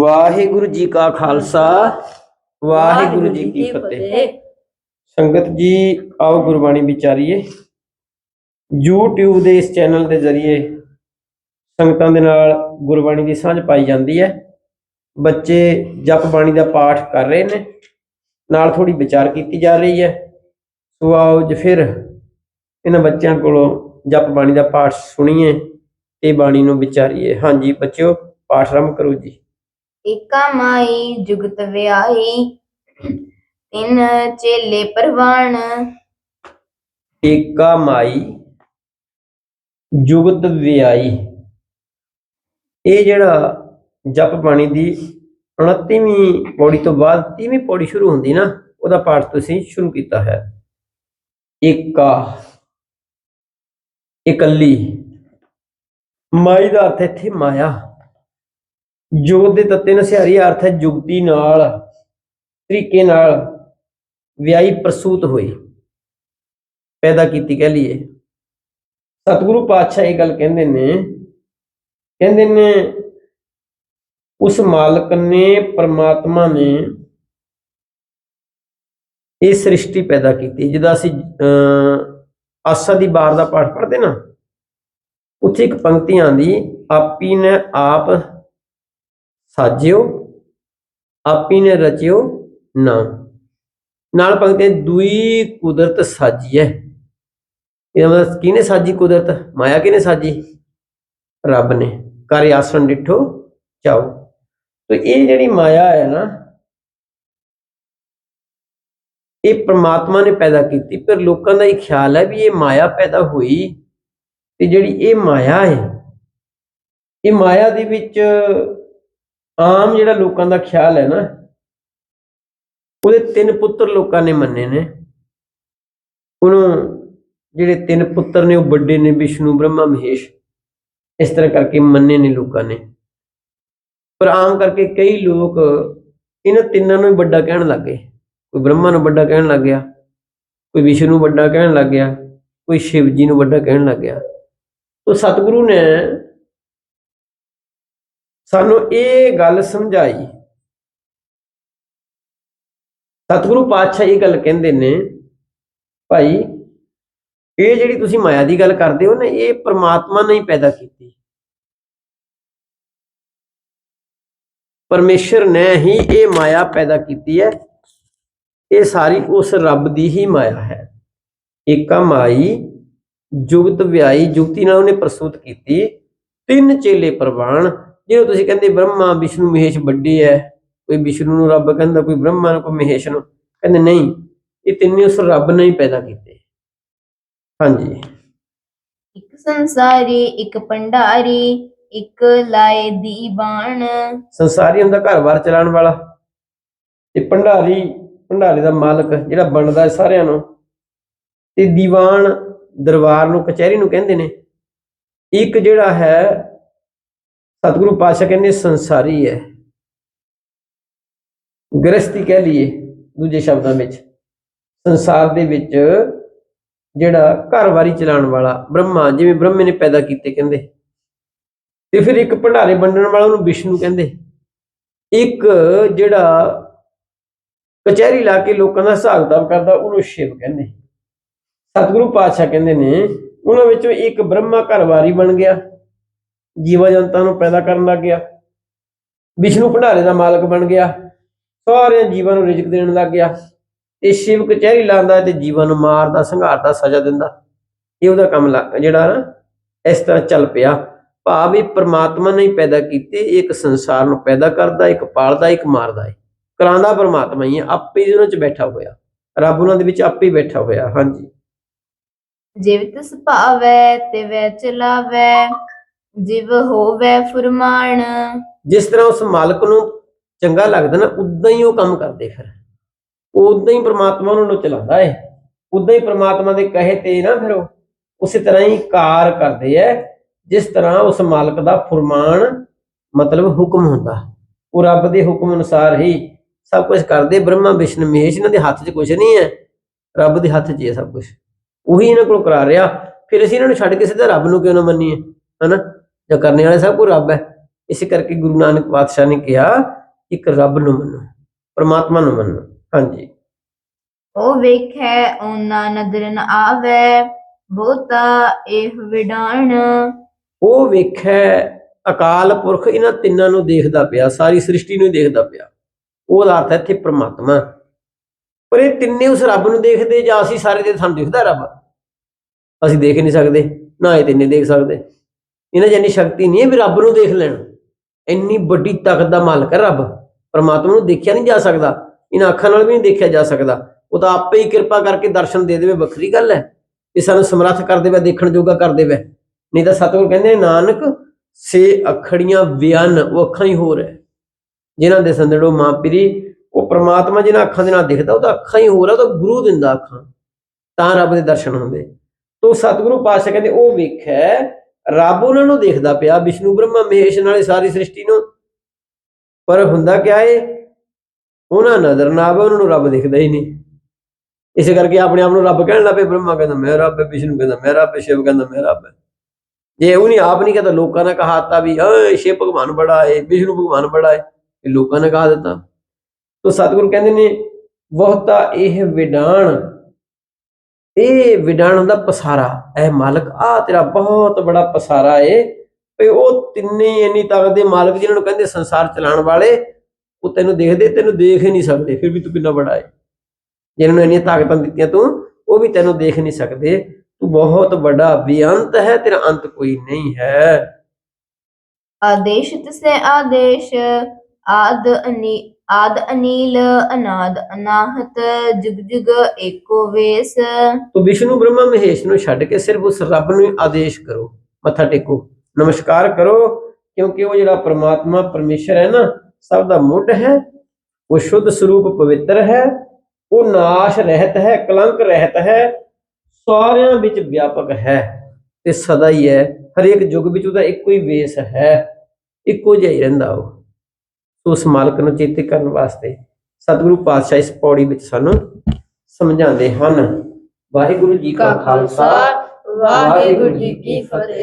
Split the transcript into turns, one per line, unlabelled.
ਵਾਹਿਗੁਰੂ ਜੀ ਕਾ ਖਾਲਸਾ ਵਾਹਿਗੁਰੂ ਜੀ ਕੀ ਫਤਿਹ। ਸੰਗਤ ਜੀ ਆਓ ਗੁਰਬਾਣੀ ਵਿਚਾਰੀਏ। YouTube ਦੇ ਇਸ ਚੈਨਲ ਦੇ ਜ਼ਰੀਏ ਸੰਗਤਾਂ ਦੇ ਨਾਲ ਗੁਰਬਾਣੀ ਦੀ ਸਾਂਝ ਪਾਈ ਜਾਂਦੀ ਹੈ। ਬੱਚੇ ਜਪ ਬਾਣੀ ਦਾ ਪਾਠ ਕਰ ਰਹੇ ਨੇ। ਨਾਲ ਥੋੜੀ ਵਿਚਾਰ ਕੀਤੀ ਜਾ ਰਹੀ ਹੈ। ਸੋ ਆਓ ਜੀ ਫਿਰ ਇਹਨਾਂ ਬੱਚਿਆਂ ਕੋਲੋਂ ਜਪ ਬਾਣੀ ਦਾ ਪਾਠ ਸੁਣੀਏ। ਤੇ ਬਾਣੀ ਨੂੰ ਵਿਚਾਰੀਏ। ਹਾਂਜੀ ਬੱਚਿਓ ਪਾਠ ਆਰੰਭ ਕਰੋ ਜੀ।
ਏਕਾ ਮਾਈ ਜੁਗਤ ਵਿਆਹੀ, ਤਿੰਨ ਚੇਲੇ ਪਰਵਾਣ।
ਏਕਾ ਮਾਈ ਜੁਗਤ ਵਿਆਈ ਇਹ ਜਿਹੜਾ ਜਪ ਬਾਣੀ ਦੀ 29ਵੀਂ ਪੌੜੀ ਤੋਂ ਬਾਅਦ 30ਵੀਂ ਪੌੜੀ ਸ਼ੁਰੂ ਹੁੰਦੀ ਨਾ, ਉਹਦਾ ਪਾਠ ਤੁਸੀਂ ਸ਼ੁਰੂ ਕੀਤਾ ਹੈ। ਏਕਾ, ਇਕੱਲੀ। ਮਾਈ ਦਾ ਅਰਥ ਇੱਥੇ ਮਾਇਆ। ਯੋਗ ਦੇ ਤੱਤੇ ਨਸਿਆਰੀ ਅਰਥ ਹੈ ਜੁਗਤੀ ਨਾਲ, ਤਰੀਕੇ ਨਾਲ ਵਿਆਹੀ ਪ੍ਰਸੂਤ ਹੋਈ। ਪੈਦਾ ਕੀਤੀ ਕਹਿ ਲਈਏ। ਸਤਿਗੁਰੂ ਪਾਤਸ਼ਾਹ ਇਹ ਗੱਲ ਕਹਿੰਦੇ ਨੇ ਕਹਿੰਦੇ ਨੇ, ਉਸ ਮਾਲਕ ਨੇ, ਪਰਮਾਤਮਾ ਨੇ ਇਹ ਸ੍ਰਿਸ਼ਟੀ ਪੈਦਾ ਕੀਤੀ। ਜਿਹਦਾ ਅਸੀਂ, ਅਹ, ਆਸਾ ਦੀ ਬਾਰ ਦਾ ਪਾਠ ਪੜ੍ਹਦੇ ਨਾ, ਉੱਥੇ ਇੱਕ ਪੰਕਤੀ ਆਂਦੀ ਆਪੀ ਨੇ ਆਪ ਸਾਜਿਓ, ਆਪੀ ਨੇ ਰਚਿਓ ਨਾ। ਨਾਲ ਪੰਕਤੀ ਦੂਈ ਕੁਦਰਤ ਸਾਜੀ ਹੈ। ਇਹਦਾ ਮਤਲਬ ਕਿਹਨੇ ਸਾਜੀ ਕੁਦਰਤ? ਮਾਇਆ ਕਿਹਨੇ ਸਾਜੀ? ਰੱਬ ਨੇ। ਕਰ ਆਸਣ ਡਿਠੋ ਚਾਓ ਤੇ ਇਹ ਜਿਹੜੀ ਮਾਇਆ ਹੈ ਨਾ, ਇਹ ਪ੍ਰਮਾਤਮਾ ਨੇ ਪੈਦਾ ਕੀਤੀ, ਪਰ ਲੋਕਾਂ ਦਾ ਇਹ ਖਿਆਲ ਹੈ ਵੀ ਇਹ ਮਾਇਆ ਪੈਦਾ ਹੋਈ ਤੇ ਜਿਹੜੀ ਇਹ ਮਾਇਆ ਹੈ, ਇਹ ਮਾਇਆ ਦੇ ਵਿੱਚ ਆਮ ਜਿਹੜਾ ਲੋਕਾਂ ਦਾ ਖਿਆਲ ਹੈ ਨਾ, ਉਹਦੇ ਤਿੰਨ ਪੁੱਤਰ ਲੋਕਾਂ ਨੇ ਮੰਨੇ ਨੇ। ਉਹਨੂੰ ਜਿਹੜੇ ਤਿੰਨ ਪੁੱਤਰ ਨੇ ਉਹ ਵੱਡੇ ਨੇ, ਵਿਸ਼ਨੂੰ, ਬ੍ਰਹਮਾ, ਮਹੇਸ਼। ਇਸ ਤਰ੍ਹਾਂ ਕਰਕੇ ਮੰਨੇ ਨੇ ਲੋਕਾਂ ਨੇ। ਪਰ ਆਮ ਕਰਕੇ ਕਈ ਲੋਕ ਇਹਨਾਂ ਤਿੰਨਾਂ ਨੂੰ ਹੀ ਵੱਡਾ ਕਹਿਣ ਲੱਗ ਗਏ। ਕੋਈ ਬ੍ਰਹਮਾ ਨੂੰ ਵੱਡਾ ਕਹਿਣ ਲੱਗ ਗਿਆ, ਕੋਈ ਵਿਸ਼ਨੂੰ ਨੂੰ ਵੱਡਾ ਕਹਿਣ ਲੱਗ ਗਿਆ, ਕੋਈ ਸ਼ਿਵ ਜੀ ਨੂੰ ਵੱਡਾ ਕਹਿਣ ਲੱਗ ਗਿਆ। ਤੋ ਸਤਿਗੁਰੂ ਨੇ ਸਾਨੂੰ ਇਹ ਗੱਲ ਸਮਝਾਈ। ਸਤਿਗੁਰੂ ਪਾਤਸ਼ਾਹ ਇਹ ਗੱਲ ਕਹਿੰਦੇ ਨੇ, ਭਾਈ, ਇਹ ਜਿਹੜੀ ਤੁਸੀਂ ਮਾਇਆ ਦੀ ਗੱਲ ਕਰਦੇ ਹੋ ਨਾ, ਇਹ ਪ੍ਰਮਾਤਮਾ ਨੇ ਹੀ ਪੈਦਾ ਕੀਤੀ। ਪਰਮੇਸ਼ਰ ਨੇ ਹੀ ਇਹ ਮਾਇਆ ਪੈਦਾ ਕੀਤੀ ਹੈ। ਇਹ ਸਾਰੀ ਉਸ ਰੱਬ ਦੀ ਹੀ ਮਾਇਆ ਹੈ। ਏਕਾ ਮਾਈ, ਜੁਗਤ ਵਿਆਈ ਜੁਗਤੀ ਨਾਲ ਉਹਨੇ ਪ੍ਰਸੂਤ ਕੀਤੀ। ਤਿੰਨ ਚੇਲੇ ਪ੍ਰਵਾਨ ਜਿਹਨੂੰ ਤੁਸੀਂ ਕਹਿੰਦੇ ਬ੍ਰਹਮਾ ਵਿਸ਼ਨੂੰ ਮਹੇਸ਼ ਵੱਡੇ ਹੈ ਕੋਈ ਵਿਸ਼ਨੂੰ ਨੂੰ ਰੱਬ ਕਹਿੰਦਾ ਕੋਈ ਬ੍ਰਹਮਾ ਨੂੰ ਕੋਈ ਮਹੇਸ਼ ਨੂੰ ਕਹਿੰਦੇ ਨਹੀਂ ਇਹ ਤਿੰਨੇ ਉਸ ਰੱਬ ਨੇ ਹੀ ਪੈਦਾ ਕੀਤੇ। ਹਾਂਜੀ।
ਇੱਕ ਸੰਸਾਰੀ ਇੱਕ ਭੰਡਾਰੀ ਇੱਕ ਲਾਏ ਦੀਵਾਨ।
ਸੰਸਾਰੀ ਹੁੰਦਾ ਘਰ-ਬਾਰ ਚਲਾਉਣ ਵਾਲਾ ਤੇ ਭੰਡਾਰੀ ਭੰਡਾਰੇ ਦਾ ਮਾਲਕ ਜਿਹੜਾ ਬਣਦਾ ਸਾਰਿਆਂ ਨੂੰ ਤੇ ਦੀਵਾਨ ਦਰਬਾਰ ਨੂੰ ਕਚਹਿਰੀ ਨੂੰ ਕਹਿੰਦੇ ਨੇ। ਇੱਕ ਜਿਹੜਾ ਹੈ ਸਤਿਗੁਰੂ ਪਾਤਸ਼ਾਹ ਕਹਿੰਦੇ ਸੰਸਾਰੀ ਹੈ। ਗ੍ਰਸਤੀ ਕਹਿ ਲਈਏ ਦੂਜੇ ਸ਼ਬਦਾਂ ਵਿੱਚ। ਸੰਸਾਰ ਦੇ ਵਿੱਚ ਜਿਹੜਾ ਘਰਵਾਰੀ ਚਲਾਉਣ ਵਾਲਾ ਬ੍ਰਹਮਾ, ਜਿਵੇਂ ਬ੍ਰਹਮੇ ਨੇ ਪੈਦਾ ਕੀਤੇ ਕਹਿੰਦੇ। ਤੇ ਫਿਰ ਇੱਕ ਭੰਡਾਰੇ ਵੰਡਣ ਵਾਲਾ ਉਹਨੂੰ ਵਿਸ਼ਨੂੰ ਕਹਿੰਦੇ। ਇੱਕ ਜਿਹੜਾ ਕਚਹਿਰੀ ਲਾ ਕੇ ਲੋਕਾਂ ਦਾ ਹਿਸਾਬ ਕਿਤਾਬ ਕਰਦਾ, ਉਹਨੂੰ ਸ਼ਿਵ ਕਹਿੰਦੇ। ਸਤਿਗੁਰੂ ਪਾਤਸ਼ਾਹ ਕਹਿੰਦੇ ਨੇ, ਉਹਨਾਂ ਵਿੱਚੋਂ ਇੱਕ ਬ੍ਰਹਮਾ ਘਰਵਾਰੀ ਬਣ ਗਿਆ। ਜੀਵ ਜੰਤਾਂ ਨੂੰ ਪੈਦਾ ਕਰਨ ਲੱਗ ਗਿਆ। ਵਿਸ਼ਨੂੰ ਭੰਡਾਰੇ ਦਾ ਮਾਲਕ ਬਣ ਗਿਆ। ਸਾਰਿਆਂ ਜੀਵਾਂ ਨੂੰ ਰਿਜ਼ਕ ਦੇਣ ਲੱਗ ਗਿਆ। ਤੇ ਸ਼ਿਵ ਕਚਹਿਰੀ ਲਾਉਂਦਾ ਤੇ ਜੀਵਾਂ ਨੂੰ ਮਾਰਦਾ ਸੰਘਾਰਦਾ ਸਜ਼ਾ ਦਿੰਦਾ। ਇਹ ਉਹਦਾ ਕੰਮ ਜਿਹੜਾ ਨਾ ਇਸ ਤਰ੍ਹਾਂ ਚੱਲ ਪਿਆ। ਭਾਵ ਇਹ ਪ੍ਰਮਾਤਮਾ ਨੇ ਹੀ ਪੈਦਾ ਕੀਤੇ, ਇਹ ਇੱਕ ਸੰਸਾਰ ਨੂੰ ਪੈਦਾ ਕਰਦਾ, ਇੱਕ ਪਾਲਦਾ, ਇੱਕ ਮਾਰਦਾ ਹੈ। ਕਰਾਂਦਾ ਪ੍ਰਮਾਤਮਾ ਹੀ ਹੈ, ਆਪੇ ਹੀ ਉਹਨਾਂ 'ਚ ਬੈਠਾ ਹੋਇਆ। ਰੱਬ ਉਹਨਾਂ ਦੇ ਵਿੱਚ ਆਪੇ ਹੀ ਬੈਠਾ ਹੋਇਆ, ਹਾਂਜੀ।
ਜਿਵ ਤਿਸ ਤੇ ਵੈ ਚਲਾਵੈ। ਜਿਵ ਹੋਵੈ ਫੁਰਮਾਨ।
ਜਿਸ ਤਰ੍ਹਾਂ ਉਸ ਮਾਲਕ ਨੂੰ ਚੰਗਾ ਲੱਗਦਾ ਨਾ ਉਦਾਂ ਹੀ ਉਹ ਕੰਮ ਕਰਦੇ ਫਿਰ। ਉਦਾਂ ਹੀ ਪ੍ਰਮਾਤਮਾ ਉਹਨਾਂ ਨੂੰ ਚਲਾਉਂਦਾ ਹੈ ਉਦਾਂ ਹੀ ਪ੍ਰਮਾਤਮਾ ਦੇ ਕਹੇ ਤੇ ਨਾ ਫਿਰ ਉਹ, ਉਸੇ ਤਰ੍ਹਾਂ ਹੀ ਕਾਰ ਕਰਦੇ ਐ, ਜਿਸ ਤਰ੍ਹਾਂ ਉਸ ਮਾਲਕ ਦਾ ਫਰਮਾਨ ਮਤਲਬ ਹੁਕਮ ਹੁੰਦਾ। ਉਹ ਰੱਬ ਦੇ ਹੁਕਮ ਅਨੁਸਾਰ ਹੀ ਸਭ ਕੁਝ ਕਰਦੇ। ਬ੍ਰਹਮਾ, ਵਿਸ਼ਨ, ਮਹੇਸ਼, ਇਹਨਾਂ ਦੇ ਹੱਥ 'ਚ ਕੁਝ ਨਹੀਂ ਹੈ ਰੱਬ ਦੇ ਹੱਥ 'ਚ ਹੀ ਹੈ ਸਭ ਕੁਝ ਉਹੀ ਇਹਨਾਂ ਕੋਲ ਕਰਾ ਰਿਹਾ। ਫਿਰ ਅਸੀਂ ਇਹਨਾਂ ਨੂੰ ਛੱਡ ਕੇ ਸਿੱਧਾ ਰੱਬ ਨੂੰ ਕਿਉਂ ਨਾ ਮੰਨੀਏ? ਹਨਾ? ਜੋ ਕਰਨੇ ਵਾਲੇ ਸਭ ਕੁਝ ਰੱਬ ਹੈ। ਇਸੇ ਕਰਕੇ ਗੁਰੂ ਨਾਨਕ ਪਾਤਸ਼ਾਹ ਨੇ ਕਿਹਾ ਇੱਕ ਰੱਬ ਨੂੰ ਮੰਨੋ ਪਰਮਾਤਮਾ ਨੂੰ ਮੰਨੋ। ਹਾਂਜੀ।
ਉਹ ਵੇਖੈ ਉਹਨਾਂ ਨਦਰ ਨ ਆਵੈ ਬਹੁਤਾ ਇਹ ਵਿਡਾਣ।
ਉਹ ਵੇਖੈ ਅਕਾਲ ਪੁਰਖ ਇਹਨਾਂ ਤਿੰਨਾਂ ਨੂੰ ਦੇਖਦਾ ਪਿਆ ਸਾਰੀ ਸ੍ਰਿਸ਼ਟੀ ਨੂੰ ਦੇਖਦਾ ਪਿਆ। ਉਹਦਾ ਅਰਥ ਹੈ ਇੱਥੇ ਪ੍ਰਮਾਤਮਾ। ਪਰ ਇਹ ਤਿੰਨੇ ਉਸ ਰੱਬ ਨੂੰ ਦੇਖਦੇ ਜਾਂ ਅਸੀਂ ਸਾਰੇ ਦੇ ਸਾਨੂੰ ਦਿਖਦਾ ਰੱਬ? ਅਸੀਂ ਦੇਖ ਨਹੀਂ ਸਕਦੇ ਨਾ ਇਹ ਤਿੰਨੇ ਦੇਖ ਸਕਦੇ। ਇਹਨਾਂ 'ਚ ਇੰਨੀ ਸ਼ਕਤੀ ਨਹੀਂ ਹੈ ਵੀ ਰੱਬ ਨੂੰ ਦੇਖ ਲੈਣ। ਇੰਨੀ ਵੱਡੀ ਤਾਕਤ ਦਾ ਮਾਲਕ ਹੈ ਰੱਬ। ਪਰਮਾਤਮਾ ਨੂੰ ਦੇਖਿਆ ਨਹੀਂ ਜਾ ਸਕਦਾ। ਇਹਨਾਂ ਅੱਖਾਂ ਨਾਲ ਵੀ ਨਹੀਂ ਦੇਖਿਆ ਜਾ ਸਕਦਾ। ਉਹ ਤਾਂ ਆਪੇ ਹੀ ਕਿਰਪਾ ਕਰਕੇ ਦਰਸ਼ਨ ਦੇ ਦੇਵੇ, ਵੱਖਰੀ ਗੱਲ ਹੈ। ਇਹ ਸਾਨੂੰ ਸਮਰੱਥ ਕਰ ਦੇਵੇ, ਦੇਖਣ ਜੋਗਾ ਕਰ ਦੇਵੇ। ਨਹੀਂ ਤਾਂ ਸਤਿਗੁਰ ਕਹਿੰਦੇ ਨਾਨਕ, ਸੇ ਅਖੜੀਆਂ ਵਿਅਨ ਉਹ ਅੱਖਾਂ ਹੀ ਹੋਰ ਹੈ। ਜਿਨ੍ਹਾਂ ਦੇ ਸੰਦੜੋ ਪੀਰੀ, ਉਹ ਪ੍ਰਮਾਤਮਾ ਜਿਹਨਾਂ ਅੱਖਾਂ ਦੇ ਨਾਲ ਦਿਖਦਾ, ਉਹ ਤਾਂ ਅੱਖਾਂ ਹੀ ਹੋਰ ਹੈ ਉਹ ਤਾਂ ਗੁਰੂ ਦਿੰਦਾ ਅੱਖਾਂ। ਤਾਂ ਰੱਬ ਦੇ ਦਰਸ਼ਨ ਹੁੰਦੇ। ਤੋ ਸਤਿਗੁਰੂ ਪਾਤਸ਼ਾਹ ਕਹਿੰਦੇ, ਉਹ ਵੇਖੈ ਰੱਬ ਉਹਨਾਂ ਨੂੰ ਦੇਖਦਾ ਪਿਆ, ਵਿਸ਼ਨੂੰ, ਬ੍ਰਹਮਾ, ਮਹੇਸ਼, ਨਾਲੇ ਸਾਰੀ ਸ੍ਰਿਸ਼ਟੀ ਨੂੰ। ਪਰ ਹੁੰਦਾ ਕਿਆ ਏ? ਉਹਨਾਂ ਨਜ਼ਰ ਨਾ ਆਵੇ, ਉਹਨਾਂ ਨੂੰ ਰੱਬ ਦਿਖਦਾ ਹੀ ਨਹੀਂ। ਇਸੇ ਕਰਕੇ ਆਪਣੇ ਆਪ ਨੂੰ ਰੱਬ ਕਹਿਣ ਲੱਪੇ ਬ੍ਰਹਮਾ ਕਹਿੰਦਾ, ਮੈਂ ਰੱਬ ਹੈ, ਵਿਸ਼ਨੂੰ ਕਹਿੰਦਾ, ਮੈਂ ਰੱਬ ਹੈ, ਸ਼ਿਵ ਕਹਿੰਦਾ, ਮੈਂ ਰੱਬ ਹੈ। ਜੇ ਉਹ ਨਹੀਂ, ਆਪ ਨਹੀਂ ਕਹਿੰਦਾ, ਲੋਕਾਂ ਨੇ ਕਹਾਤਾ ਵੀ, ਓਏ, ਸ਼ਿਵ ਭਗਵਾਨ ਬੜਾ ਹੈ ਵਿਸ਼ਨੂੰ ਭਗਵਾਨ ਬੜਾ ਹੈ ਇਹ ਲੋਕਾਂ ਨੇ ਕਹਾ ਦਿੱਤਾ। ਤੋ ਸਤਿਗੁਰੂ ਕਹਿੰਦੇ ਨੇ, ਬਹੁਤਾ ਇਹ ਵਿਡਾਣ ਇਹ ਵਿਡਾਣ ਹੁੰਦਾ ਪਸਾਰਾ ਐ ਮਾਲਕ, ਆ ਤੇਰਾ ਬਹੁਤ ਬੜਾ ਪਸਾਰਾ ਏ। ਵੀ ਉਹ ਤਿੰਨੇ ਇੰਨੀ ਤਾਕਤ ਦੇ ਮਾਲਕ ਜਿਨ੍ਹਾਂ ਨੂੰ ਕਹਿੰਦੇ ਸੰਸਾਰ ਚਲਾਉਣ ਵਾਲੇ, ਉਹ ਤੈਨੂੰ ਦੇਖਦੇ, ਤੈਨੂੰ ਦੇਖ ਹੀ ਨਹੀਂ ਸਕਦੇ, ਫਿਰ ਵੀ ਤੂੰ ਕਿੰਨਾ ਬੜਾ ਏ। ਜਿਹਨਾਂ ਨੂੰ ਇੰਨੀਆਂ ਤਾਕਤਾਂ ਦਿੱਤੀਆਂ ਤੂੰ, ਉਹ ਵੀ ਤੈਨੂੰ ਦੇਖ ਨਹੀਂ ਸਕਦੇ। ਤੂੰ ਬਹੁਤ ਵੱਡਾ ਬੇਅੰਤ ਹੈ, ਤੇਰਾ ਅੰਤ ਕੋਈ ਨਹੀਂ ਹੈ।
ਆਦੇਸ਼ ਤਿਸੈ ਆਦੇਸ਼, ਆਦ ਅਨੀ ਆਦ ਅਨੀਲ, ਅਨਾਦ ਅਨਾਹਤ, ਜੁਗ ਜੁਗ ਏਕੋ ਵੇਸ।
ਤੋ ਵਿਸ਼ਨੂੰ ਬ੍ਰਹਮਾ ਮਹੇਸ਼ ਨੂੰ ਛੱਡ ਕੇ ਸਿਰਫ ਉਸ ਰੱਬ ਨੂੰ ਹੀ ਆਦੇਸ਼ ਕਰੋ, ਮੱਥਾ ਟੇਕੋ। ਨਮਸਕਾਰ ਕਰੋ, ਕਿਉਂਕਿ ਉਹ ਜਿਹੜਾ ਪ੍ਰਮਾਤਮਾ ਪਰਮੇਸ਼ਰ ਹੈ ਨਾ, ਸਭ ਦਾ ਮੁੱਢ ਹੈ, ਉਹ ਸ਼ੁੱਧ ਸਰੂਪ ਪਵਿੱਤਰ ਹੈ, ਉਹ ਨਾਸ਼ ਰਹਿਤ ਹੈ, ਕਲੰਕ ਰਹਿਤ ਹੈ, ਸਾਰਿਆਂ ਵਿੱਚ ਵਿਆਪਕ ਹੈ। ਤੇ ਸਦਾ ਹੀ ਹੈ, ਹਰੇਕ ਯੁੱਗ ਵਿੱਚ ਉਹਦਾ ਇੱਕੋ ਹੀ ਵੇਸ ਹੈ, ਇੱਕੋ ਜਿਹਾ ਹੀ ਰਹਿੰਦਾ ਉਹ। ਉਸ ਮਾਲਕ ਨੂੰ ਚੇਤੇ ਕਰਨ ਵਾਸਤੇ ਸਤਿਗੁਰੂ ਪਾਤਸ਼ਾਹ ਇਸ ਪੌੜੀ ਵਿੱਚ ਸਾਨੂੰ ਸਮਝਾਉਂਦੇ ਹਨ। ਵਾਹਿਗੁਰੂ ਜੀ ਕਾ ਖਾਲਸਾ,
ਵਾਹਿਗੁਰੂ ਜੀ ਕੀ ਫਤਿਹ।